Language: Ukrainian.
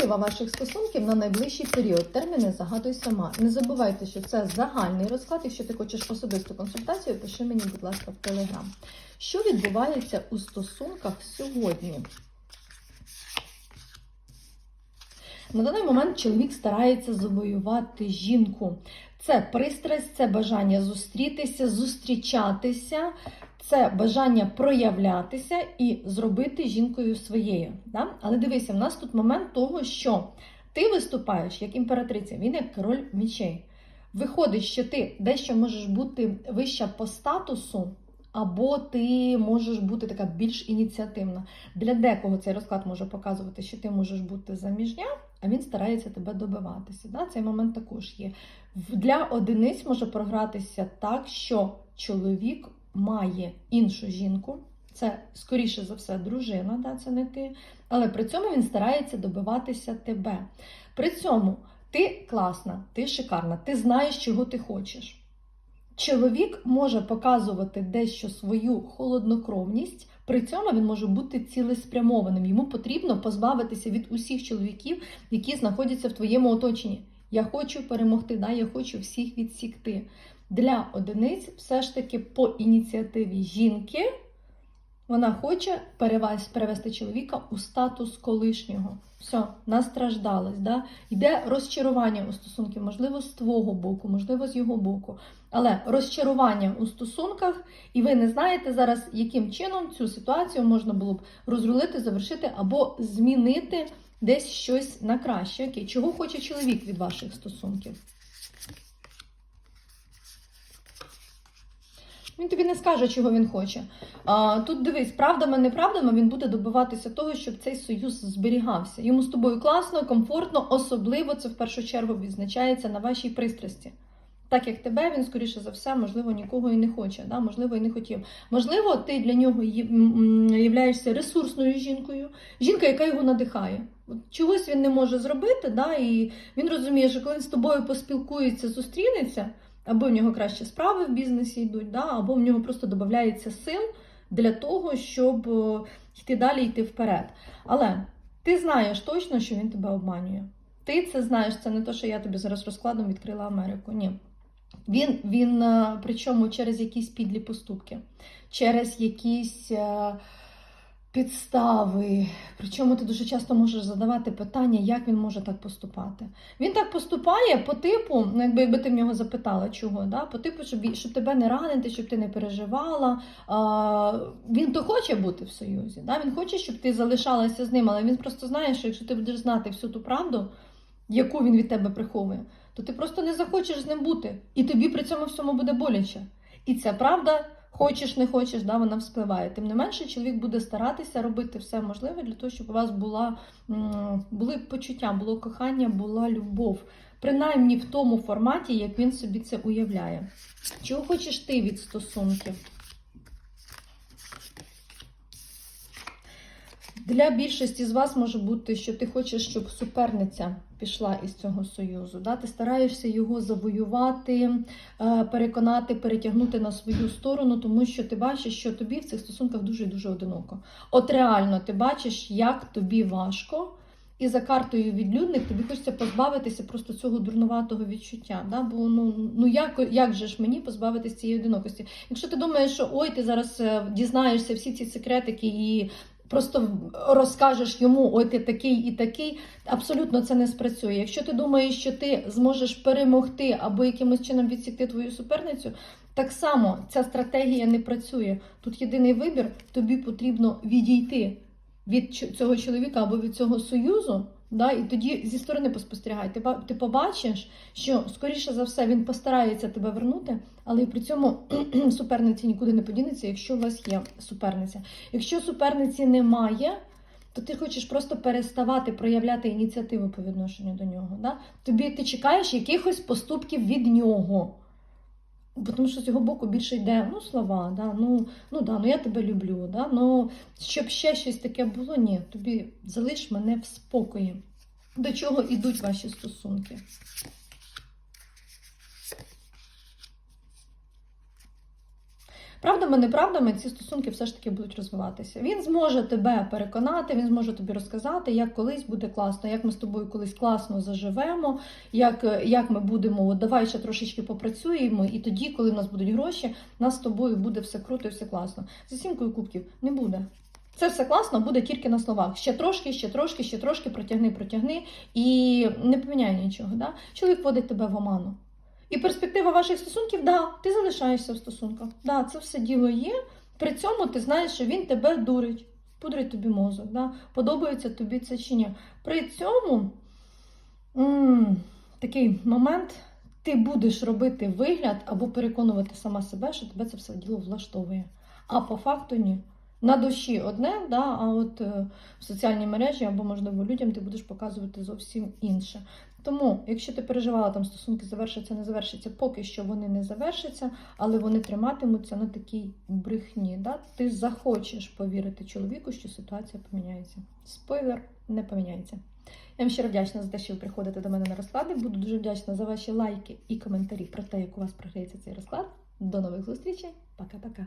перспектива ваших стосунків на найближчий період. Терміни загадуй сама. Не забувайте, що це загальний розклад. Якщо ти хочеш особисту консультацію, пиши мені, будь ласка, в телеграм. Що відбувається у стосунках сьогодні? На даний момент чоловік старається завоювати жінку. Це пристрасть, це бажання зустрітися, зустрічатися, це бажання проявлятися і зробити жінкою своєю. Да? Але дивися, в нас тут момент того, що ти виступаєш як імператриця, він як король мічей. Виходить, що ти дещо можеш бути вища по статусу, або ти можеш бути така більш ініціативна. Для декого цей розклад може показувати, що ти можеш бути заміжня, а він старається тебе добиватися. Да? Цей момент також є. Для одиниць може програтися так, що чоловік має іншу жінку. Це, скоріше за все, дружина, да, це не ти. Але при цьому він старається добиватися тебе. При цьому ти класна, ти шикарна, ти знаєш, чого ти хочеш. Чоловік може показувати дещо свою холоднокровність, при цьому він може бути цілеспрямованим. Йому потрібно позбавитися від усіх чоловіків, які знаходяться в твоєму оточенні. Я хочу перемогти, да, я хочу всіх відсікти. Для одиниць все ж таки по ініціативі жінки вона хоче перевести чоловіка у статус колишнього. Все, настраждалась. Да? Йде розчарування у стосунків, можливо, з твого боку, можливо, з його боку. Але розчарування у стосунках, і ви не знаєте зараз, яким чином цю ситуацію можна було б розрулити, завершити або змінити десь щось на краще. Окей, чого хоче чоловік від ваших стосунків? Він тобі не скаже, чого він хоче. А, тут дивись, правдами, неправдами він буде добиватися того, щоб цей союз зберігався. Йому з тобою класно, комфортно, особливо це в першу чергу відзначається на вашій пристрасті. Так як тебе, він, скоріше за все, можливо, нікого і не хоче, да? можливо, і не хотів. Можливо, ти для нього являєшся ресурсною жінкою, жінка, яка його надихає. Чогось він не може зробити, да? і він розуміє, що коли він з тобою поспілкується, зустрінеться, або в нього краще справи в бізнесі йдуть, да? або в нього просто додається сил для того, щоб е, йти далі, йти вперед. Але ти знаєш точно, що він тебе обманює. Ти це знаєш, це не те, що я тобі зараз розкладом відкрила Америку. Ні. Він, він е, причому через якісь підлі поступки, через якісь е, підстави. Причому ти дуже часто можеш задавати питання, як він може так поступати. Він так поступає по типу, ну якби, якби ти в нього запитала, чого, да? по типу, щоб, щоб тебе не ранити, щоб ти не переживала. А, він то хоче бути в союзі. Да? Він хоче, щоб ти залишалася з ним, але він просто знає, що якщо ти будеш знати всю ту правду, яку він від тебе приховує, то ти просто не захочеш з ним бути. І тобі при цьому всьому буде боляче. І ця правда, хочеш, не хочеш, да, вона вспливає. Тим не менше, чоловік буде старатися робити все можливе для того, щоб у вас була, були почуття, було кохання, була любов. Принаймні в тому форматі, як він собі це уявляє. Чого хочеш ти від стосунків? Для більшості з вас може бути, що ти хочеш, щоб суперниця пішла із цього союзу. Да? Ти стараєшся його завоювати, е, переконати, перетягнути на свою сторону, тому що ти бачиш, що тобі в цих стосунках дуже-дуже одиноко. От реально ти бачиш, як тобі важко. І за картою відлюдник тобі хочеться позбавитися просто цього дурнуватого відчуття. Да? Бо ну, ну як, як же ж мені позбавитися цієї одинокості? Якщо ти думаєш, що ой, ти зараз е, дізнаєшся всі ці секретики і просто розкажеш йому, ой, ти такий і такий, абсолютно це не спрацює. Якщо ти думаєш, що ти зможеш перемогти або якимось чином відсікти твою суперницю, так само ця стратегія не працює. Тут єдиний вибір, тобі потрібно відійти від цього чоловіка або від цього союзу. Да, і тоді зі сторони поспостерігай. Ти, ти побачиш, що скоріше за все він постарається тебе вернути, але і при цьому суперниці нікуди не подінеться, якщо у вас є суперниця. Якщо суперниці немає, то ти хочеш просто переставати проявляти ініціативу по відношенню до нього. Да? Тобі ти чекаєш якихось поступків від нього. Тому що з його боку більше йде ну, слова, да, ну, ну, да, ну я тебе люблю. Да, ну, щоб ще щось таке було, ні, тобі залиш мене в спокої. До чого йдуть ваші стосунки? Правдами, неправдами ці стосунки все ж таки будуть розвиватися. Він зможе тебе переконати, він зможе тобі розказати, як колись буде класно, як ми з тобою колись класно заживемо, як, як ми будемо, от давай ще трошечки попрацюємо, і тоді, коли в нас будуть гроші, нас з тобою буде все круто і все класно. За сімкою кубків не буде. Це все класно буде тільки на словах. Ще трошки, ще трошки, ще трошки протягни, протягни і не поміняй нічого. Да? Чоловік вводить тебе в оману. І перспектива ваших стосунків, да, ти залишаєшся в стосунках. Да, це все діло є. При цьому ти знаєш, що він тебе дурить, пудрить тобі мозок. Да? Подобається тобі це чи ні. При цьому м- такий момент. Ти будеш робити вигляд або переконувати сама себе, що тебе це все діло влаштовує. А по факту ні. На душі одне, да, а от е, в соціальній мережі або, можливо, людям ти будеш показувати зовсім інше. Тому, якщо ти переживала, там стосунки завершаться, не завершаться, поки що вони не завершаться, але вони триматимуться на такій брехні. Да? Ти захочеш повірити чоловіку, що ситуація поміняється. Спойлер не поміняється. Я вам щиро вдячна за те, що ви приходите до мене на розклади. Буду дуже вдячна за ваші лайки і коментарі про те, як у вас програється цей розклад. До нових зустрічей. Пока-пока.